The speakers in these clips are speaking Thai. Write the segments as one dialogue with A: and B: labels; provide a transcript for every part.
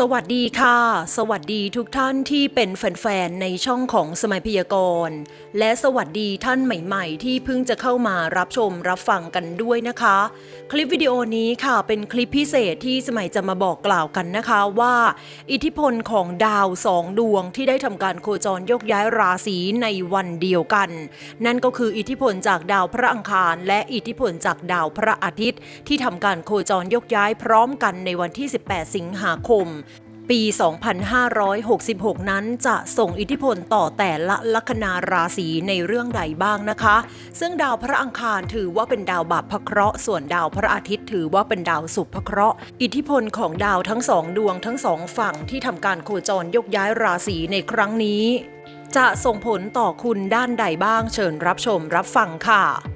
A: สวัสดีค่ะ สวัสดีทุกท่านที่เป็นแฟนๆ ในช่องของสมัยพยากรณ์ และสวัสดีท่านใหม่ๆ ที่เพิ่งจะเข้ามารับชมรับฟังกันด้วยนะคะ คลิปวิดีโอนี้ค่ะเป็นคลิปพิเศษที่สมัยจะมาบอกกล่าวกันนะคะว่า อิทธิพลของดาวสองดวงที่ได้ทำการโคจรยกย้ายราศีในวันเดียวกัน นั่นก็คืออิทธิพลจากดาวพระอังคาร และอิทธิพลจากดาวพระอาทิตย์ ที่ทำการโคจรยกย้ายพร้อมกันในวันที่ 18 สิงหาคม ปี 2566 นั้นจะส่งอิทธิพลต่อแต่ละลัคนาราศีในเรื่องใดบ้างนะคะ ซึ่งดาวพระอังคารถือว่าเป็นดาวบาปพระเคราะห์ส่วนดาวพระอาทิตย์ถือว่าเป็นดาวสุภพระเคราะห์อิทธิพลของดาวทั้งสองดวงทั้งสองฝั่งที่ทำการโคจรยกย้ายราศีในครั้งนี้ จะส่งผลต่อคุณด้านใดบ้างเชิญรับชมรับฟังค่ะ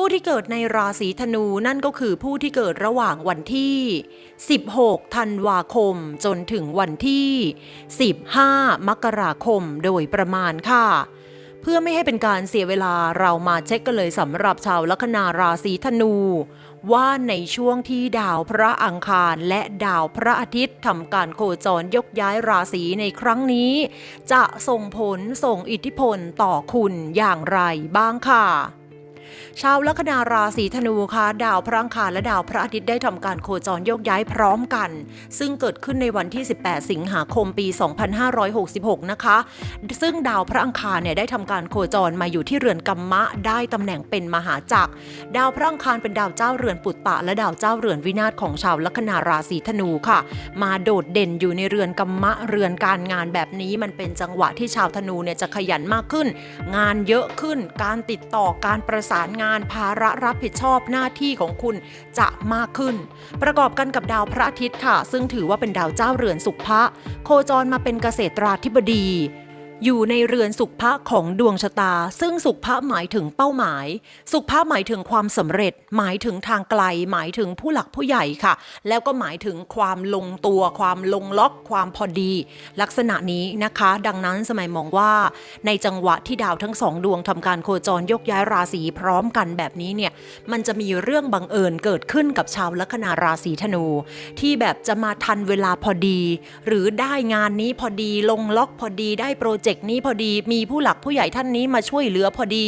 A: ผู้ที่เกิดในราศีธนูนั่นก็คือผู้ที่เกิดระหว่างวันที่ 16 ธันวาคม จนถึงวันที่ 15 มกราคมโดยประมาณค่ะ เพื่อไม่ให้เป็นการเสียเวลาเรามาเช็คกันเลยสำหรับชาวลัคนาราศีธนู ว่าในช่วงที่ดาวพระอังคารและดาวพระอาทิตย์ทำการโคจรยกย้ายราศีในครั้งนี้ จะส่งผลส่งอิทธิพลต่อคุณอย่างไรบ้างค่ะ ชาวลัคนาราศีธนูคะดาวพระอังคารและดาวพระอาทิตย์ได้ทำการโคจรโยกย้ายพร้อมกัน ซึ่งเกิดขึ้นในวันที่ 18 สิงหาคมปี 2566 นะคะ ซึ่งดาวพระอังคารเนี่ยได้ทำการโคจรมาอยู่ที่เรือนกัมมะได้ตำแหน่งเป็นมหาจักร ดาวพระอังคารเป็นดาวเจ้าเรือนปุตตะ และดาวเจ้าเรือนวินาศของชาวลัคนาราศีธนูค่ะ มาโดดเด่นอยู่ในเรือนกัมมะเรือนการงานแบบนี้มันเป็นจังหวะที่ชาวธนูเนี่ยจะขยันมากขึ้น งานเยอะขึ้นการติดต่อการประสานงานภาระรับผิดชอบหน้าที่ของคุณจะมากขึ้น ประกอบกันกับดาวพระอาทิตย์ค่ะ ซึ่งถือว่าเป็นดาวเจ้าเรือนสุขภะโคจรมาเป็นเกษตราธิบดี อยู่ในเรือนสุขภะของดวงชะตา ซึ่งสุขภะหมายถึงเป้าหมาย สุขภะหมายถึงความสำเร็จ หมายถึงทางไกล หมายถึงผู้หลักผู้ใหญ่ค่ะ แล้วก็หมายถึงความลงตัว ความลงล็อก ความพอดี ลักษณะนี้นะคะ ดังนั้นสมัยมองว่า ในจังหวะที่ดาวทั้งสองดวงทำการโคจรยกย้ายราศีพร้อมกันแบบนี้เนี่ยมันจะมีเรื่องบังเอิญเกิดขึ้นกับชาวลัคนาราศีธนู ที่แบบจะมาทันเวลาพอดี หรือได้งานนี้พอดีลงล็อกพอดีได้โปรเจกต์นี้พอดี มีผู้หลักผู้ใหญ่ท่านนี้มาช่วยเหลือพอดี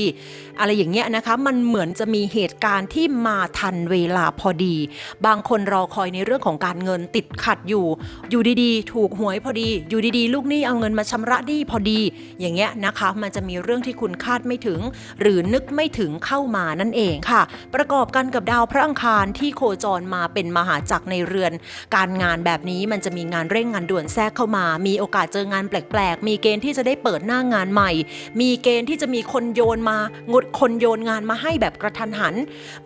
A: อะไรอย่างเงี้ยนะคะ มันเหมือนจะมีเหตุการณ์ที่มาทันเวลาพอดี บางคนรอคอยในเรื่องของการเงินติดขัดอยู่ อยู่ดีๆ ถูกหวยพอดี อยู่ดีๆ ลูกหนี้เอาเงินมาชำระหนี้พอดี อย่างเงี้ยนะคะ มันจะมีเรื่องที่คุณคาดไม่ถึง หรือนึกไม่ถึงเข้ามานั่นเองค่ะ ประกอบกันกับดาวพระอังคารที่โคจรมาเป็นมหาจักรในเรือน การงานแบบนี้มันจะมีงานเร่งงานด่วนแทรกเข้ามา มีโอกาสเจองานแปลกๆ มีเกณฑ์ที่จะได้เปิดหน้างานใหม่ มีเกณฑ์ที่จะมีคนโยนมางดคนโยนงานมาให้แบบกระทันหัน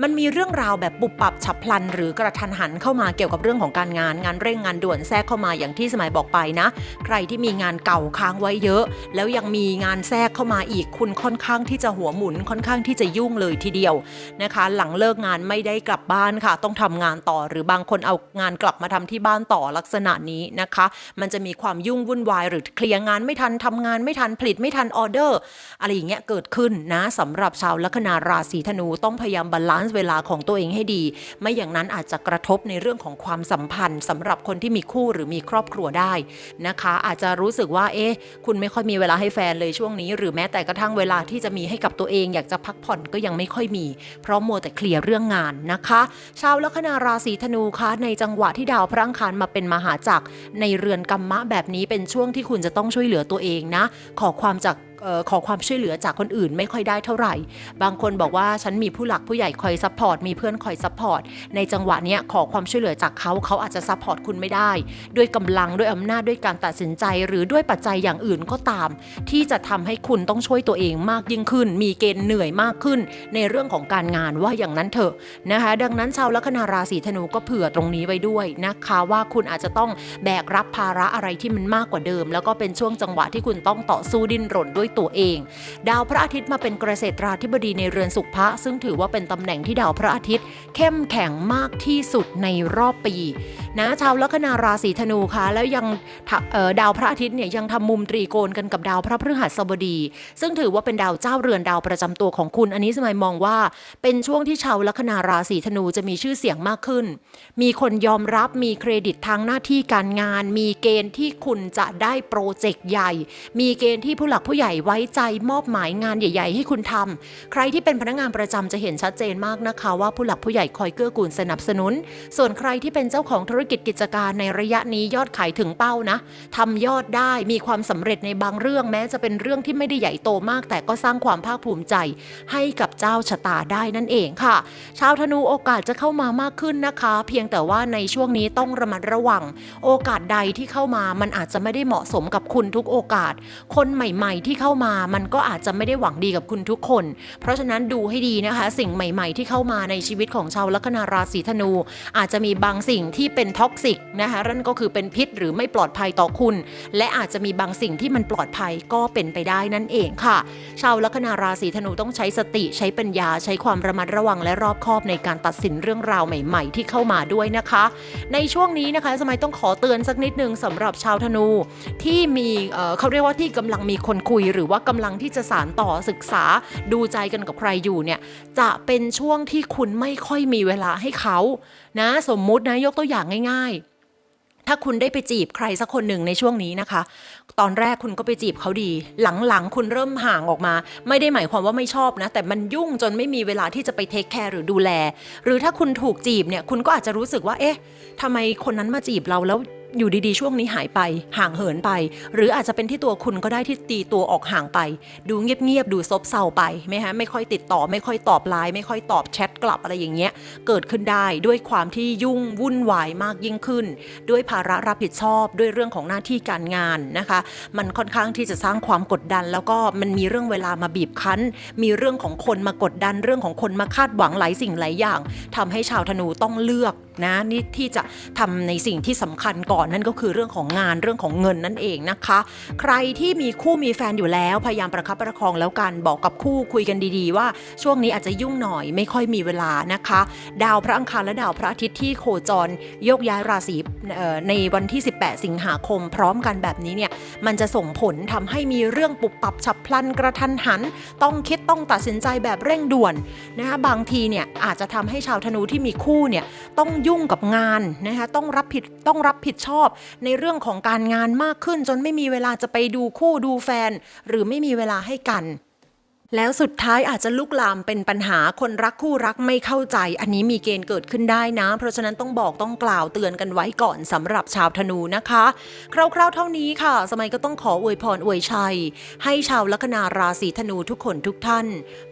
A: มันมีเรื่องราวแบบปุบปับฉับพลัน หรือกระทันหันเข้ามาเกี่ยวกับเรื่องของการงานงานเร่งงานด่วนแทรกเข้ามาอย่างที่สมัยบอกไปนะ ใครที่มีงานเก่าค้างไว้เยอะ แล้วยังมีงานแทรกเข้ามาอีกคุณค่อนข้างที่จะหัวหมุนค่อนข้างที่จะยุ่งเลยทีเดียวนะคะ หลังเลิกงานไม่ได้กลับบ้านค่ะ ต้องทำงานต่อหรือบางคนเอางานกลับมาทำที่บ้านต่อลักษณะนี้นะคะ มันจะมีความยุ่งวุ่นวายหรือเคลียร์งานไม่ทันทำงานไม่ทันผลิตไม่ทันออเดอร์ อะไรอย่างเงี้ยเกิดขึ้นนะสำหรับชาวลัคนาราศีธนูต้องพยายามบาลานซ์เวลาของตัวเองให้ดี ไม่อย่างนั้นอาจจะกระทบในเรื่องของความสัมพันธ์สำหรับคนที่มีคู่หรือมีครอบครัวได้นะคะ อาจจะรู้สึกว่าเอ๊ะคุณไม่ค่อยมีเวลาให้แฟนเลยช่วงนี้ หรือแม้แต่กระทั่งเวลาที่จะมีให้กับตัวเองอยากจะพักผ่อนก็ยังไม่ค่อยมี เพราะมัวแต่เคลียร์เรื่องงานนะคะ ชาวลัคนาราศีธนูคะในจังหวะที่ดาวพระอังคารมาเป็นมหาจักรในเรือนกัมมะแบบนี้เป็นช่วงที่คุณจะต้องช่วยเหลือตัวเองนะขอความจาก ขอความช่วยเหลือจากคนอื่นไม่ค่อยได้เท่าไหร่ บางคนบอกว่าฉันมีผู้หลักผู้ใหญ่คอยซัพพอร์ตมีเพื่อนคอยซัพพอร์ตในจังหวะนี้ขอความช่วยเหลือจากเขาเขาอาจจะซัพพอร์ตคุณไม่ได้ ด้วยกำลังด้วยอำนาจด้วยการตัดสินใจ หรือด้วยปัจจัยอย่างอื่นก็ตาม ที่จะทำให้คุณต้องช่วยตัวเองมากยิ่งขึ้น มีเกณฑ์เหนื่อยมากขึ้น ในเรื่องของการงานว่าอย่างนั้นเถอะนะคะ ดังนั้นชาวลัคนาราศีธนูก็เผื่อตรงนี้ไว้ด้วยนะคะว่าคุณอาจจะต้องแบกรับภาระอะไรที่มันมากกว่าเดิม แล้วก็เป็นช่วงจังหวะที่คุณต้องต่อสู้ดิ้นรนด้วยตัวเอง ดาวพระอาทิตย์มาเป็นเกษตราธิบดีในเรือนสุภะซึ่งถือว่าเป็นตำแหน่งที่ดาวพระอาทิตย์ เข้มแข็งมากที่สุดในรอบปีนะชาวลัคนาราศีธนูคะแล้วยังดาวพระอาทิตย์เนี่ยยังทำมุมตรีโกณกันกับดาวพระพฤหัสบดี ซึ่งถือว่าเป็นดาวเจ้าเรือนดาวประจำตัวของคุณ อันนี้สมัยมองว่าเป็นช่วงที่ชาวลัคนาราศีธนูจะมีชื่อเสียงมากขึ้น มีคนยอมรับมีเครดิตทางหน้าที่การงาน มีเกณฑ์ที่คุณจะได้โปรเจกต์ใหญ่ มีเกณฑ์ที่ผู้หลักผู้ใหญ่ไว้ใจมอบหมายงานใหญ่ ๆ ให้คุณทำใครที่เป็นพนักงานประจำจะเห็นชัดเจนมากนะคะ ว่าผู้หลักผู้ใหญ่คอยเกื้อกูลสนับสนุน ส่วนใครที่เป็นเจ้าของธุรกิจกิจการในระยะนี้ยอดขายถึงเป้านะทำยอดได้มีความสำเร็จในบางเรื่องแม้จะเป็นเรื่องที่ไม่ได้ใหญ่โตมาก แต่ก็สร้างความภาคภูมิใจ ให้กับเจ้าชะตาได้นั่นเองค่ะ ชาวธนูโอกาสจะเข้ามามากขึ้นนะคะ เพียงแต่ว่าในช่วงนี้ต้องระมัดระวัง โอกาสใดที่เข้ามามันอาจจะไม่ได้เหมาะสมกับคุณทุกโอกาส คนใหม่ ๆ ที่เข้ามามันก็อาจจะไม่ได้หวังดีกับคุณทุกคน เพราะฉะนั้นดูให้ดีนะคะ สิ่งใหม่ ๆ ที่เข้ามาในชีวิตของชาวลัคนาราศีธนู อาจจะมีบางสิ่งที่เป็นท็อกซิกนะคะนั่นก็คือเป็นพิษหรือไม่ปลอดภัยต่อคุณ และอาจจะมีบางสิ่งที่มันปลอดภัยก็เป็นไปได้นั่นเองค่ะ ชาวลัคนาราศีธนูต้องใช้สติใช้ปัญญาใช้ความระมัดระวังและรอบคอบในการตัดสินเรื่องราวใหม่ ๆ ที่เข้ามาด้วยนะคะ ในช่วงนี้นะคะสมัยต้องขอเตือนสักนิดนึงสำหรับชาวธนูที่มีเเขาเรียกว่าที่กำลังมีคนคุยหรือว่ากำลังที่จะสารต่อศึกษาดูใจกันกับใครอยู่เนี่ยจะเป็นช่วงที่คุณไม่ค่อยมีเวลาให้เขานะสมมุตินะยกตัวอย่างง่าย ๆถ้าคุณได้ไปจีบใครสักคนหนึ่งในช่วงนี้นะคะ ตอนแรกคุณก็ไปจีบเขาดี หลังๆ คุณเริ่มห่างออกมา ไม่ได้หมายความว่าไม่ชอบนะ แต่มันยุ่งจนไม่มีเวลาที่จะไปเทคแคร์หรือดูแล หรือถ้าคุณถูกจีบเนี่ย คุณก็อาจจะรู้สึกว่า เอ๊ะทำไมคนนั้นมาจีบเราแล้ว อยู่ดีๆ ช่วงนี้หายไป ห่างเหินไป หรืออาจจะเป็นที่ตัวคุณก็ได้ที่ตีตัวออกห่างไป ดูเงียบๆ ดูซบเซาไปไหมฮะไม่ค่อยติดต่อ ไม่ค่อยตอบไลน์ไม่ค่อยตอบแชทกลับอะไรอย่างเงี้ย เกิดขึ้นได้ด้วยความที่ยุ่งวุ่นวายมากยิ่งขึ้น ด้วยภาระรับผิดชอบด้วยเรื่องของหน้าที่การงานนะคะ มันค่อนข้างที่จะสร้างความกดดัน แล้วก็มันมีเรื่องเวลามาบีบคั้น มีเรื่องของคนมากดดันเรื่องของคนมาคาดหวังหลายสิ่งหลายอย่างทำให้ชาวธนูต้องเลือกนะนี่ที่จะทำในสิ่งที่สำคัญก่อนนั่นก็คือเรื่องของงานเรื่องของเงินนั่นเองนะคะ ใครที่มีคู่มีแฟนอยู่แล้ว พยายามประคับประคองแล้วกันบอกกับคู่คุยกันดีๆ ว่าช่วงนี้อาจจะยุ่งหน่อยไม่ค่อยมีเวลานะคะ ดาวพระอังคารและดาวพระอาทิตย์ที่โคจรโยกย้ายราศีในวันที่ 18 สิงหาคม พร้อมกันแบบนี้เนี่ยมันจะส่งผลทำให้มีเรื่องปุบปับฉับพลันกระทันหัน ต้องคิดต้องตัดสินใจแบบเร่งด่วนนะคะบางทีเนี่ยอาจจะทำให้ชาวธนูที่มีคู่เนี่ยต้องยุ่งกับงานนะคะต้องรับผิดต้องรับผิดชอบในเรื่องของการงานมากขึ้น จนไม่มีเวลาจะไปดูคู่ดูแฟน หรือไม่มีเวลาให้กัน แล้วสุดท้ายอาจจะลุกลามเป็นปัญหาคนรักคู่รักไม่เข้าใจ อันนี้มีเกณฑ์เกิดขึ้นได้นะ เพราะฉะนั้นต้องบอกต้องกล่าวเตือนกันไว้ก่อนสำหรับชาวธนูนะคะ คร่าวๆเท่านี้ค่ะ สมัยก็ต้องขออวยพรอวยชัย ให้ชาวลัคนาราศีธนูทุกคนทุกท่าน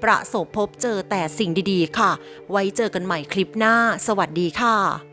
A: ประสบพบเจอแต่สิ่งดีๆ ค่ะ ไว้เจอกันใหม่คลิปหน้า สวัสดีค่ะ